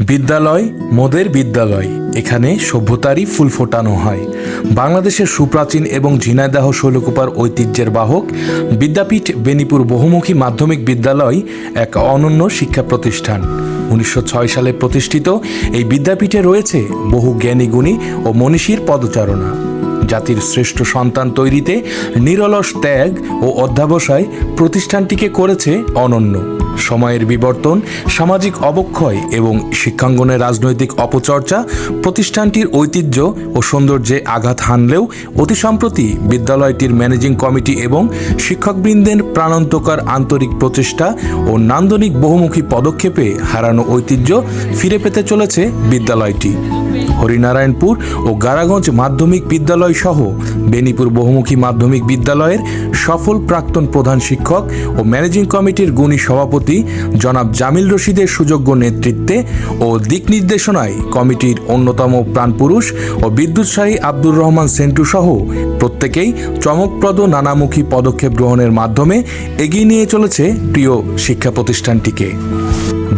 বিদ্যালয়, মোদের বিদ্যালয়। এখানে সভ্যতারই ফুল ফোটানো হয়। বাংলাদেশের সুপ্রাচীন এবং ঝিনাইদাহ শৈলকুপার ঐতিহ্যের বাহক বিদ্যাপীঠ বেনিপুর বহুমুখী মাধ্যমিক বিদ্যালয় এক অনন্য শিক্ষা প্রতিষ্ঠান। উনিশশো ছয় সালে প্রতিষ্ঠিত এই বিদ্যাপীঠে রয়েছে বহু জ্ঞানীগুণী ও মনীষীর পদচারণা। জাতির শ্রেষ্ঠ সন্তান তৈরিতে নিরলস ত্যাগ ও অধ্যাবসায় প্রতিষ্ঠানটিকে করেছে অনন্য। সময়ের বিবর্তন, সামাজিক অবক্ষয় এবং শিক্ষাঙ্গনের রাজনৈতিক অপচর্চা, প্রতিষ্ঠানটির ঐতিহ্য ও সৌন্দর্যে আঘাত হানলেও অতি সম্প্রতি বিদ্যালয়টির ম্যানেজিং কমিটি এবং শিক্ষকবৃন্দের প্রাণান্তকার আন্তরিক প্রচেষ্টা ও নান্দনিক বহুমুখী পদক্ষেপে হারানো ঐতিহ্য ফিরে পেতে চলেছে বিদ্যালয়টি। হরিনারায়ণপুর ও গারাগঞ্জ মাধ্যমিক বিদ্যালয় সহ বেনিপুর বহুমুখী মাধ্যমিক বিদ্যালয়ের সফল প্রাক্তন প্রধান শিক্ষক ও ম্যানেজিং কমিটির গুণী সভাপতি জনাব জামিল রশিদের সুযোগ্য নেতৃত্বে ও দিক নির্দেশনায় কমিটির অন্যতম প্রাণপুরুষ ও বিদ্যুৎসাহী আব্দুর রহমান সেন্টু সহ প্রত্যেকেই চমকপ্রদ নানামুখী পদক্ষেপ গ্রহণের মাধ্যমে এগিয়ে নিয়ে চলেছে প্রিয় শিক্ষা প্রতিষ্ঠানটিকে।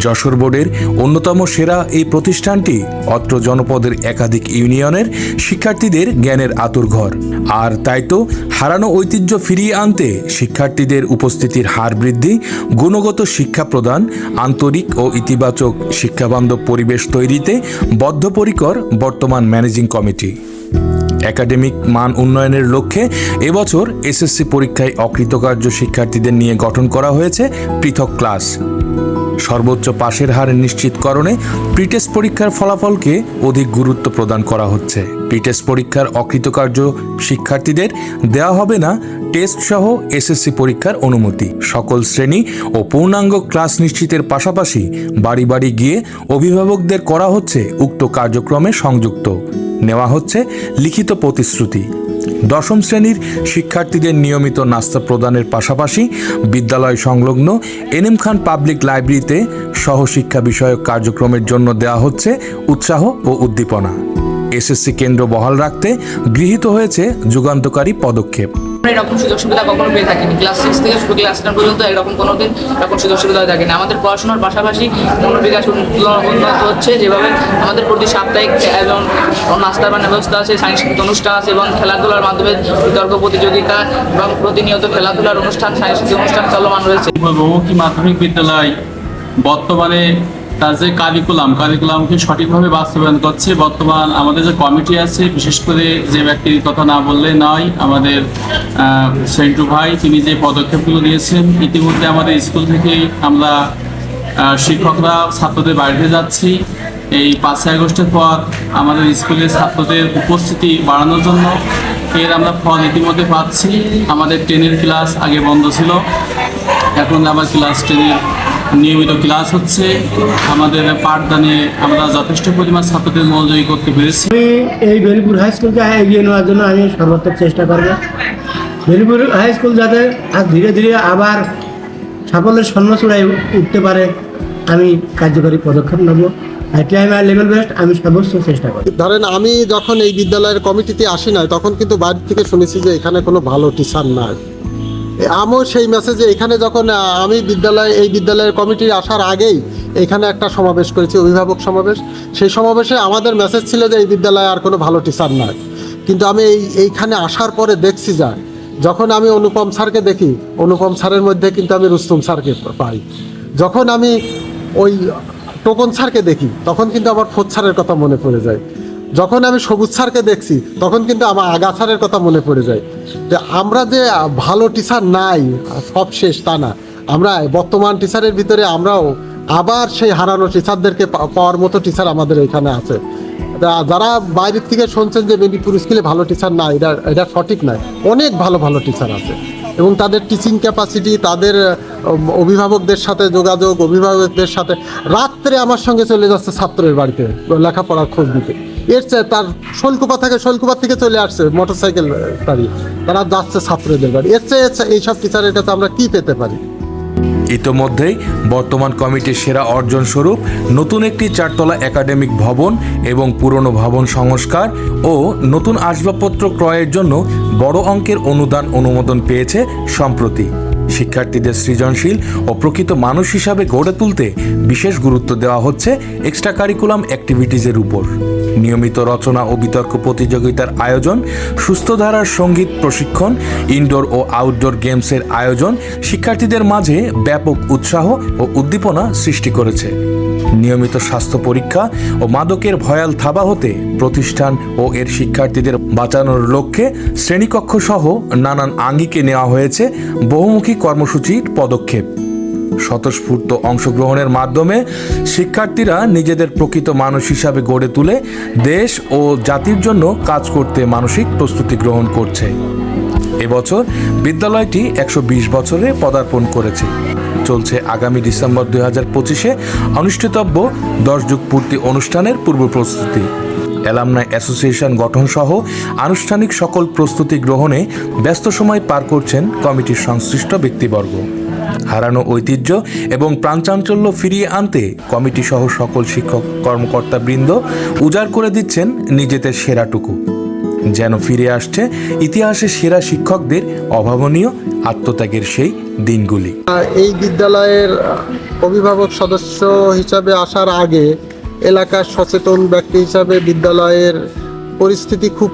যশোর বোর্ডের অন্যতম সেরা এই প্রতিষ্ঠানটি অত্র জনপদের একাধিক ইউনিয়নের শিক্ষার্থীদের জ্ঞানের আতুরঘর আর তাই তো হারানো ঐতিহ্য ফিরিয়ে আনতে শিক্ষার্থীদের উপস্থিতির হার বৃদ্ধি, গুণগত শিক্ষা প্রদান, আন্তরিক ও ইতিবাচক শিক্ষাবান্ধব পরিবেশ তৈরিতে বদ্ধপরিকর বর্তমান ম্যানেজিং কমিটি। একাডেমিক মান উন্নয়নের লক্ষ্যে এবছর এসএসসি পরীক্ষায় অকৃতকার্য শিক্ষার্থীদের নিয়ে গঠন করা হয়েছে পৃথক ক্লাস। সর্বোচ্চ পাশের হার নিশ্চিতকরণে প্রিটেস্ট পরীক্ষার ফলাফলকে অধিক গুরুত্ব প্রদান করা হচ্ছে। প্রিটেস্ট পরীক্ষার অকৃতকার্য শিক্ষার্থীদের দেওয়া হবে না টেস্ট সহ এসএসসি পরীক্ষার অনুমতি। সকল শ্রেণি ও পূর্ণাঙ্গ ক্লাস নিশ্চিতের পাশাপাশি বাড়ি বাড়ি গিয়ে অভিভাবকদের করা হচ্ছে উক্ত কার্যক্রমে সংযুক্ত। নেওয়া হচ্ছে লিখিত প্রতিশ্রুতি। দশম শ্রেণির শিক্ষার্থীদের নিয়মিত নাস্তা প্রদানের পাশাপাশি বিদ্যালয় সংলগ্ন এনএম খান পাবলিক লাইব্রেরিতে সহশিক্ষা বিষয়ক কার্যক্রমের জন্য দেওয়া হচ্ছে উৎসাহ ও উদ্দীপনা। এসএসসি কেন্দ্র বহাল রাখতে গৃহীত হয়েছে যুগান্তকারী পদক্ষেপ। এরকম সুযোগ সুবিধা কখনো পেয়ে থাকিনি। ক্লাস সিক্স থেকে শুরু ক্লাস টেন পর্যন্ত এরকম কোনো দিন এরকম সুযোগ সুবিধা থাকেনি আমাদের পড়াশোনার পাশাপাশি মনোবিকাশ উন্ন- উন্নত হচ্ছে। যেভাবে আমাদের প্রতি সাপ্তাহিক এবং নাস্তার বানের ব্যবস্থা আছে সাংস্কৃতিক অনুষ্ঠান আছে এবং খেলাধুলার মাধ্যমে বিতর্ক প্রতিযোগিতা এবং প্রতিনিয়ত খেলাধুলার অনুষ্ঠান সাংস্কৃতিক অনুষ্ঠান চলমান রয়েছে। বহুমুখী মাধ্যমিক বিদ্যালয়? বর্তমানে তার যে কারিকুলাম কারিকুলামকে সঠিকভাবে বাস্তবায়ন করছে। বর্তমান আমাদের যে কমিটি আছে, বিশেষ করে যে ব্যক্তির কথা না বললে নয়, আমাদের সেন্টু ভাই, তিনি যে পদক্ষেপগুলো নিয়েছেন, ইতিমধ্যে আমাদের স্কুল থেকে আমরা শিক্ষকরা ছাত্রদের বাড়িতে যাচ্ছি। এই পাঁচই আগস্টের পর আমাদের স্কুলের ছাত্রদের উপস্থিতি বাড়ানোর জন্য এর আমরা ফল ইতিমধ্যে পাচ্ছি। আমাদের টেনের ক্লাস আগে বন্ধ ছিল। এখন আবার ক্লাস টেনের নিয়মিত ক্লাস হচ্ছে। আমাদের পাঠদানে আমরা যথেষ্ট পরিমাণ ছাত্রদের মনোযোগী করতে পেরেছি। আমি এই বেলিপুর হাই স্কুলকে এগিয়ে নেওয়ার জন্য আমি সর্বাত্মক চেষ্টা করব। বেলিপুর হাই স্কুল যাতে আজ ধীরে ধীরে আবার সাফল্যের সন্ন্যাসুরায় উঠতে পারে আমি কার্যকরী পদক্ষেপ নেব। আমি সর্বোচ্চ চেষ্টা করব। ধরেন আমি যখন এই বিদ্যালয়ের কমিটিতে আসি না তখন কিন্তু বাড়ি থেকে শুনেছি যে এখানে কোনো ভালো টিচার নাই। আমিও সেই মেসেজে এখানে যখন আমি বিদ্যালয়, এই বিদ্যালয়ের কমিটির আসার আগেই এখানে একটা সমাবেশ করেছি, অভিভাবক সমাবেশ। সেই সমাবেশে আমাদের মেসেজ ছিল যে এই বিদ্যালয়ে আর কোনো ভালো টিচার নাই। কিন্তু আমি এই, এইখানে আসার পরে দেখছি যা, যখন আমি অনুপম স্যারকে দেখি, অনুপম স্যারের মধ্যে কিন্তু আমি রুস্তম স্যারকে পাই। যখন আমি ওই টোকন স্যারকে দেখি, তখন কিন্তু আমার ফোর স্যারের কথা মনে পড়ে যায়। যখন আমি সবুজ স্যারকে দেখছি, তখন কিন্তু আমার আগা স্যারের কথা মনে পড়ে যায়। যে আমরা যে ভালো টিচার নাই, সব শেষ, তা না। আমরা বর্তমান টিচারের ভিতরে আমরাও আবার সেই হারানো টিচারদেরকে পাওয়ার মতো টিচার আমাদের এখানে আছে। যারা বাইরের থেকে শুনছেন যে মেদিনীপুর স্কুলে ভালো টিচার না এটা এটা সঠিক নয়। অনেক ভালো ভালো টিচার আছে। এবং তাদের টিচিং ক্যাপাসিটি তাদের অভিভাবকদের সাথে যোগাযোগ, অভিভাবকদের সাথে, রাত্রে আমার সঙ্গে চলে যাচ্ছে ছাত্রের বাড়িতে, লেখাপড়ার খোঁজ দিতে এর চেয়ে তার শৈলকুপা থেকে শৈলকুপা থেকে চলে আসছে মোটর সাইকেল দাঁড়িয়ে তারা যাচ্ছে ছাত্রদের বাড়ি এর চেয়ে এইসব টিচারের কাছে আমরা কি পেতে পারি? ইতোমধ্যেই বর্তমান কমিটির সেরা অর্জন স্বরূপ নতুন একটি চারতলা একাডেমিক ভবন এবং পুরনো ভবন সংস্কার ও নতুন আসবাবপত্র ক্রয়ের জন্য বড় অঙ্কের অনুদান অনুমোদন পেয়েছে সম্প্রতি। শিক্ষার্থীদের সৃজনশীল ও প্রকৃত মানুষ হিসাবে গড়ে তুলতে বিশেষ গুরুত্ব দেওয়া হচ্ছে এক্সট্রা কারিকুলাম অ্যাক্টিভিটিজের উপর। নিয়মিত রচনা ও বিতর্ক প্রতিযোগিতার আয়োজন সুস্থ ধারার সংগীত প্রশিক্ষণ ইনডোর ও আউটডোর গেমসের আয়োজন শিক্ষার্থীদের মাঝে ব্যাপক উৎসাহ ও উদ্দীপনা সৃষ্টি করেছে। নিয়মিত স্বাস্থ্য পরীক্ষা ও মাদকের ভয়াল থাবা হতে প্রতিষ্ঠান ও এর শিক্ষার্থীদের বাঁচানোর লক্ষ্যে শ্রেণীকক্ষ সহ নানান আঙ্গিকে নেওয়া হয়েছে বহুমুখী কর্মসূচির পদক্ষেপ। স্বতঃস্ফূর্ত অংশগ্রহণের মাধ্যমে শিক্ষার্থীরা নিজেদের প্রকৃত মানুষ হিসাবে গড়ে তুলে দেশ ও জাতির জন্য কাজ করতে মানসিক প্রস্তুতি গ্রহণ করছে। এবছর বিদ্যালয়টি একশো বিশ বছরে পদার্পণ করেছে। চলছে আগামী ডিসেম্বর দুই হাজার পঁচিশে অনুষ্ঠিতব্য দশ যুগ পূর্তি অনুষ্ঠানের পূর্ব প্রস্তুতি। অ্যালামনাই অ্যাসোসিয়েশন গঠন সহ আনুষ্ঠানিক সকল প্রস্তুতি গ্রহণে ব্যস্ত সময় পার করছেন কমিটির সংশ্লিষ্ট ব্যক্তিবর্গ। হারানো ঐতিহ্য এবং প্রাণচাঞ্চল্য ফিরিয়ে আনতে কমিটি সহ সকল শিক্ষক কর্মকর্তা বৃন্দ উজাড় করে দিচ্ছেন নিজেদের সেরাটুকু। যেন ফিরে আসছে ইতিহাসে সেরা শিক্ষকদের অভাবনীয় আত্মত্যাগের সেই দিনগুলি। এই বিদ্যালয়ের অভিভাবক সদস্য হিসাবে আসার আগে এলাকার সচেতন ব্যক্তি হিসাবে বিদ্যালয়ের পরিস্থিতি খুব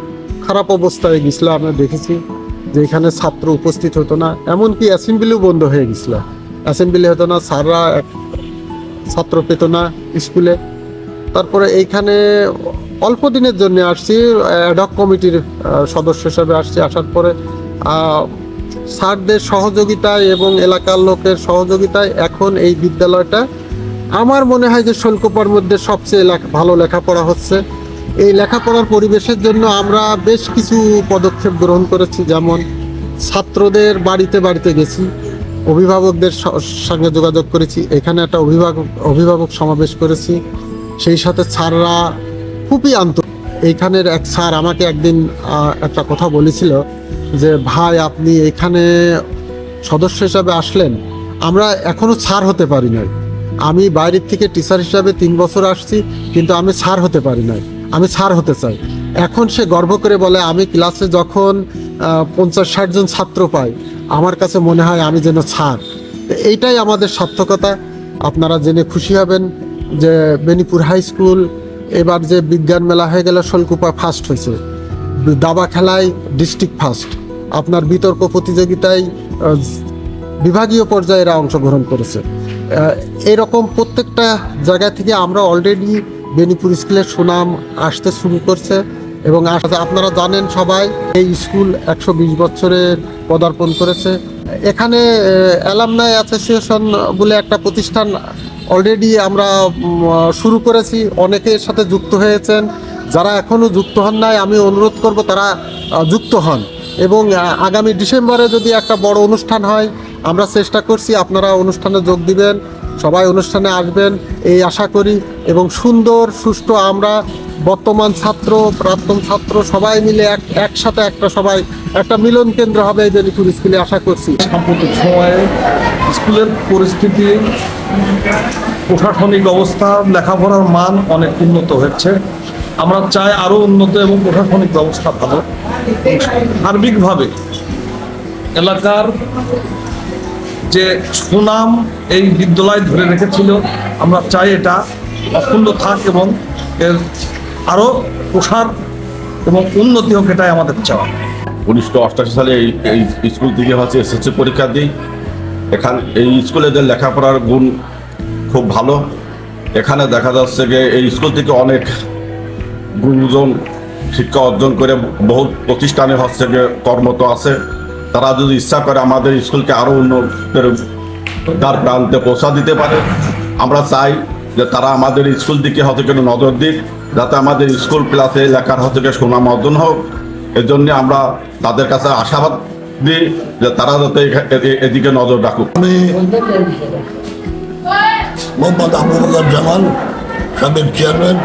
খারাপ অবস্থায় গেছিল, আমরা দেখেছি। যে এখানে ছাত্র উপস্থিত হতো না। এমনকি অ্যাসেম্বলিও বন্ধ হয়ে গেছিল। অ্যাসেম্বলি হতো না, স্যাররা ছাত্র পেত না স্কুলে। তারপরে এইখানে অল্প দিনের জন্য আসছি অ্যাডক কমিটির সদস্য হিসাবে আসছি। আসার পরে স্যারদের সহযোগিতায় এবং এলাকার লোকের সহযোগিতায় এখন এই বিদ্যালয়টা আমার মনে হয় যে শৈলকুপার মধ্যে সবচেয়ে ভালো লেখাপড়া হচ্ছে। এই লেখাপড়ার পরিবেশের জন্য আমরা বেশ কিছু পদক্ষেপ গ্রহণ করেছি। যেমন ছাত্রদের বাড়িতে বাড়িতে গেছি, অভিভাবকদের সঙ্গে যোগাযোগ করেছি, এখানে একটা অভিভাবক অভিভাবক সমাবেশ করেছি। সেই সাথে স্যাররা খুবই আন্ত, এইখানের এক স্যার আমাকে একদিন একটা কথা বলেছিল যে, ভাই, আপনি এখানে সদস্য হিসাবে আসলেন। আমরা এখনও ছাড় হতে পারি নাই। আমি বাইরের থেকে টিচার হিসাবে তিন বছর আসছি, কিন্তু আমি ছাড় হতে পারি নাই। আমি ছাড় হতে চাই। এখন সে গর্ব করে বলে, আমি ক্লাসে যখন পঞ্চাশ ষাট জন ছাত্র পাই, আমার কাছে মনে হয় আমি যেন ছাড় এইটাই আমাদের সার্থকতা। আপনারা জেনে খুশি হবেন যে বেনিপুর হাই স্কুল এবার যে বিজ্ঞান মেলা হয়ে গেল, শোলকুপা ফার্স্ট হয়েছে। দাবা খেলায় ডিস্ট্রিক্ট ফার্স্ট আপনার বিতর্ক প্রতিযোগিতায় বিভাগীয় পর্যায়ে এরা অংশগ্রহণ করেছে। এরকম প্রত্যেকটা জায়গা থেকে আমরা অলরেডি বেনিপুর স্কুলের সুনাম আসতে শুরু করছে এবং আপনারা জানেন সবাই, এই স্কুল একশো বিশ বছরের পদার্পণ করেছে। এখানে অ্যালামনাই অ্যাসোসিয়েশন বলে একটা প্রতিষ্ঠান অলরেডি আমরা শুরু করেছি। অনেকের সাথে যুক্ত হয়েছেন। যারা এখনও যুক্ত হন নাই, আমি অনুরোধ করব তারা যুক্ত হন। এবং আগামী ডিসেম্বরে যদি একটা বড় অনুষ্ঠান হয়, আমরা চেষ্টা করছি আপনারা অনুষ্ঠানে যোগ দিবেন। সবাই অনুষ্ঠানে আসবেন, এই আশা করি। এবং সুন্দর সুষ্ঠু আমরা, বর্তমান ছাত্র, প্রাক্তন ছাত্র, সবাই মিলে এক, একসাথে একটা সবাই, একটা মিলন কেন্দ্র হবে এই বেনিপুর স্কুলে আশা করছি। সাম্প্রতিক সময়ে স্কুলের পরিস্থিতি, প্রশাসনিক অবস্থা, লেখাপড়ার মান অনেক উন্নত হচ্ছে আমরা চাই আরও উন্নত এবং প্রশাসনিক ব্যবস্থা ভালো। সার্বিকভাবে এলাকার যে সুনাম এই বিদ্যালয় ধরে রেখেছিল, আমরা চাই এটা অক্ষুণ্ণ থাক এবং এর আরও প্রসার এবং উন্নতি হোক এটাই আমাদের চাওয়া। উনিশশো অষ্টাশি সালে এই এই স্কুল থেকে হচ্ছে এসএসসি পরীক্ষা দিই। এখান, এই স্কুলে যে লেখাপড়ার গুণ খুব ভালো, এখানে দেখা যাচ্ছে যে এই স্কুল থেকে অনেক গুরুজন শিক্ষা অর্জন করে বহু প্রতিষ্ঠানে হচ্ছে যে কর্মত আছে। তারা যদি ইচ্ছা করে আমাদের স্কুলকে আরও উন্নতের তার প্রান্তে পৌঁছা দিতে পারে। আমরা চাই যে তারা আমাদের স্কুল দিকে হয়তো কোনো নজর দিক, যাতে আমাদের স্কুল লেখার হচ্ছে গিয়ে সুনাম অর্জন হোক। এর জন্য আমরা তাদের কাছে আশাবাদ দিই যে তারা যাতে এদিকে নজর রাখুক। আমি মোহাম্মদ আবু বকর জামাল, সাবেক চেয়ারম্যান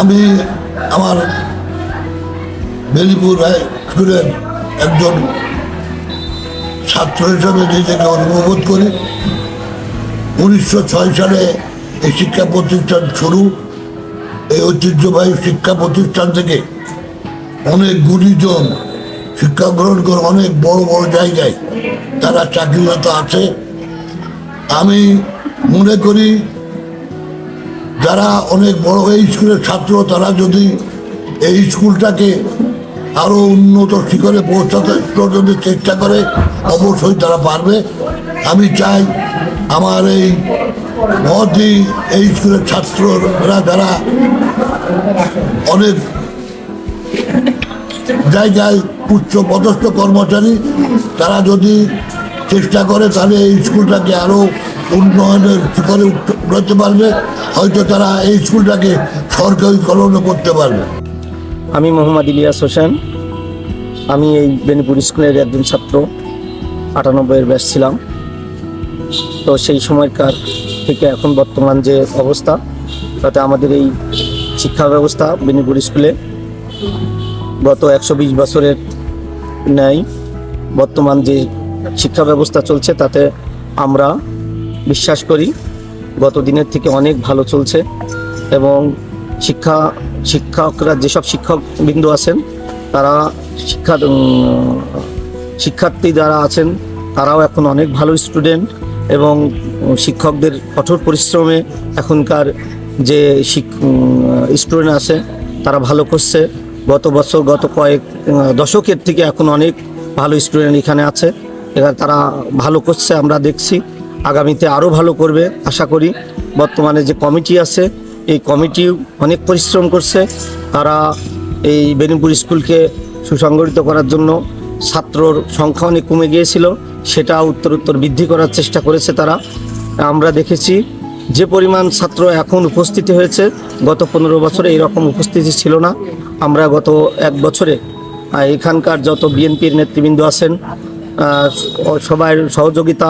আমি আমার বেলিপুর হাই স্কুলের একজন ছাত্র হিসাবে নিজেকে অনুভব করি উনিশশো ছয় সালে এই শিক্ষা প্রতিষ্ঠান শুরু। এই ঐতিহ্যবাহী শিক্ষা প্রতিষ্ঠান থেকে অনেক গুণীজন শিক্ষা গ্রহণ করে অনেক বড় বড় জায়গায় তারা চাকরিরত আছে। আমি মনে করি যারা অনেক বড় এই স্কুলের ছাত্র, তারা যদি এই স্কুলটাকে আরও উন্নত শিখরে পৌঁছাতে যদি চেষ্টা করে, অবশ্যই তারা পারবে। আমি চাই আমার এই মহতি, এই স্কুলের ছাত্ররা যারা অনেক জায়গায় উচ্চ পদস্থ কর্মচারী, তারা যদি চেষ্টা করে, তাহলে এই স্কুলটাকে আরও উন্নয়নের শিখরে উঠাতে পারবে। হয়তো তারা এই স্কুলটাকে সরকারিকরণও করতে পারবে। আমি মোহাম্মদ ইলিয়াস হোসেন। আমি এই বেনিপুর স্কুলের একজন ছাত্র, আটানব্বইয়ের ব্যাচ ছিলাম। তো সেই সময়কার থেকে এখন বর্তমান যে অবস্থা, তাতে আমাদের এই শিক্ষা ব্যবস্থা বেনিপুর স্কুলে গত একশো বিশ বছরের ন্যায় বর্তমান যে শিক্ষা ব্যবস্থা চলছে, তাতে আমরা বিশ্বাস করি গত দিনের থেকে অনেক ভালো চলছে এবং শিক্ষা, শিক্ষকরা যেসব শিক্ষকবৃন্দ আছেন, তারা শিক্ষা শিক্ষার্থী যারা আছেন, তারাও এখন অনেক ভালো স্টুডেন্ট এবং শিক্ষকদের কঠোর পরিশ্রমে এখনকার যে স্টুডেন্ট আছে, তারা ভালো করছে। গত বছর, গত কয়েক দশকের থেকে এখন অনেক ভালো স্টুডেন্ট এখানে আছে। এবার তারা ভালো করছে, আমরা দেখছি। আগামীতে আরও ভালো করবে, আশা করি। বর্তমানে যে কমিটি আছে এই কমিটি অনেক পরিশ্রম করছে। তারা এই বেনিপুর স্কুলকে সুসংগঠিত করার জন্য ছাত্রর সংখ্যা অনেক কমে গিয়েছিল, সেটা উত্তর উত্তর বৃদ্ধি করার চেষ্টা করেছে তারা। আমরা দেখেছি যে পরিমাণ ছাত্র এখন উপস্থিতি হয়েছে, গত পনেরো বছরে এরকম উপস্থিতি ছিল না। আমরা গত এক বছরে এখানকার যত বিএনপির নেতৃবৃন্দ আছেন সবার সহযোগিতা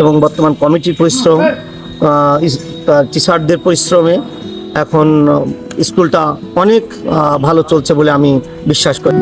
এবং বর্তমান কমিটির পরিশ্রম টিচারদের পরিশ্রমে এখন স্কুলটা অনেক ভালো চলছে বলে আমি বিশ্বাস করি।